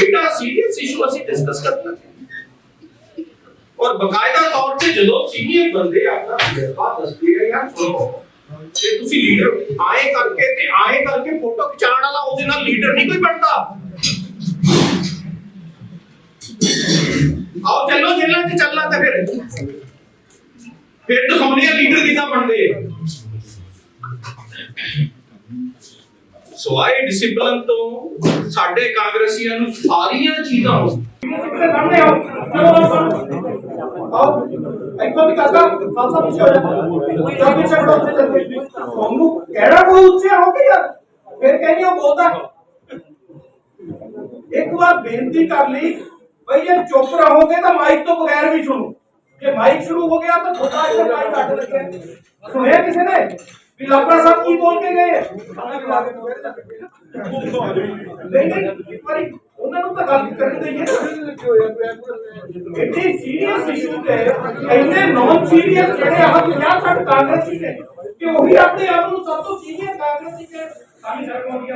ਬੇਟਾ serious issue ਅਸੀਂ discuss ਕਰਨਾ ਔਰ ਬਕਾਇਦਾ ਤੌਰ ਤੇ ਜਦੋਂ ਸੀਨੀਅਰ ਬੰਦੇ ਆਪਣਾ ਤਜਰਬਾ ਦੱਸਦੇ ਆ ਯਾਰ ਸੁਣੋ ਜੇ ਤੁਸੀਂ ਲੀਡਰ ਆਏ ਕਰਕੇ ਤੇ ਆਏ ਕਰਕੇ ਫੋਟੋ ਖਿਚਾਉਣ ਵਾਲਾ ਉਹਦੇ ਨਾਲ ਲੀਡਰ ਨਹੀਂ ਕੋਈ ਬਣਦਾ ਆਓ ਚੱਲੋ ਜੇਲਾਂ 'ਚ ਚੱਲਣਾ ਤੇ ਫਿਰ ਫਿਰ ਦਿਖਾਉਂਦੇ ਆ ਲੀਡਰ ਕਿੱਦਾਂ ਬਣਦੇ ਸੋ ਆਏ ਡਿਸਪਲਿਨ ਤੋਂ ਸਾਡੇ ਕਾਂਗਰਸੀਆਂ ਨੂੰ ਸਾਰੀਆਂ ਚੀਜ਼ਾਂ ਹੋ ਸਾਹਮਣੇ ਆਓ ਆਓ ਇੱਕੋ ਵੀ ਕਾਕਾ ਖਾਲਸਾ ਪਿੱਛੇ ਹੋ ਜਾ ਜਾਂ ਪਿੱਛੇ ਖੜੋ ਉੱਥੇ ਚੱਲਦੇ ਤੁਹਾਨੂੰ ਕਹਿਣਾ ਕੋਈ ਉੱਚੇ ਹੋ ਕੇ ਫਿਰ ਕਹਿੰਦੀ ਉਹ ਬੋਲਦਾ। ਇੱਕ ਵਾਰ ਬੇਨਤੀ ਕਰ ਲਈ, ਬਈ ਜੇ ਚੁੱਪ ਰਹੋਗੇ ਤਾਂ ਮਾਈਕ ਤੋਂ ਬਗੈਰ ਵੀ ਸੁਣੋ। ਜੇ ਮਾਈਕ ਸ਼ੁਰੂ ਹੋ ਗਿਆ ਤਾਂ ਤੁਹਾਡਾ ਇੱਥੇ ਮਾਈਕ ਕੱਟ ਲੱਗਿਆ। ਸੁਣਿਆ ਕਿਸੇ ਨੇ? ਵੀ ਸਾਹਿਬ ਕੀ ਬੋਲ ਕੇ ਗਏ। ਨਹੀਂ ਨਹੀਂ, ਇੱਕ ਵਾਰੀ ਉਹਨਾਂ ਨੂੰ ਤਾਂ ਗੱਲ ਕਰਨ ਦੇਈਏ ਨਾ। ਸੀਰੀਅਸ ਇਸ਼ੂ ਤੇ ਇੰਨੇ ਨਾਨ ਸੀਰੀਅਸ ਜਿਹੜੇ ਆਹ 50 60 ਕਾਂਗਰਸੀ ਨੇ, ਕਿ ਉਹੀ ਆਪਣੇ ਆਪ ਨੂੰ ਸਭ ਤੋਂ ਸੀਨੀਅਰ ਕਾਂਗਰਸੀ ਕੇ ਸਾਮੀ ਸ਼ਰਮ ਆਉਂਦੀ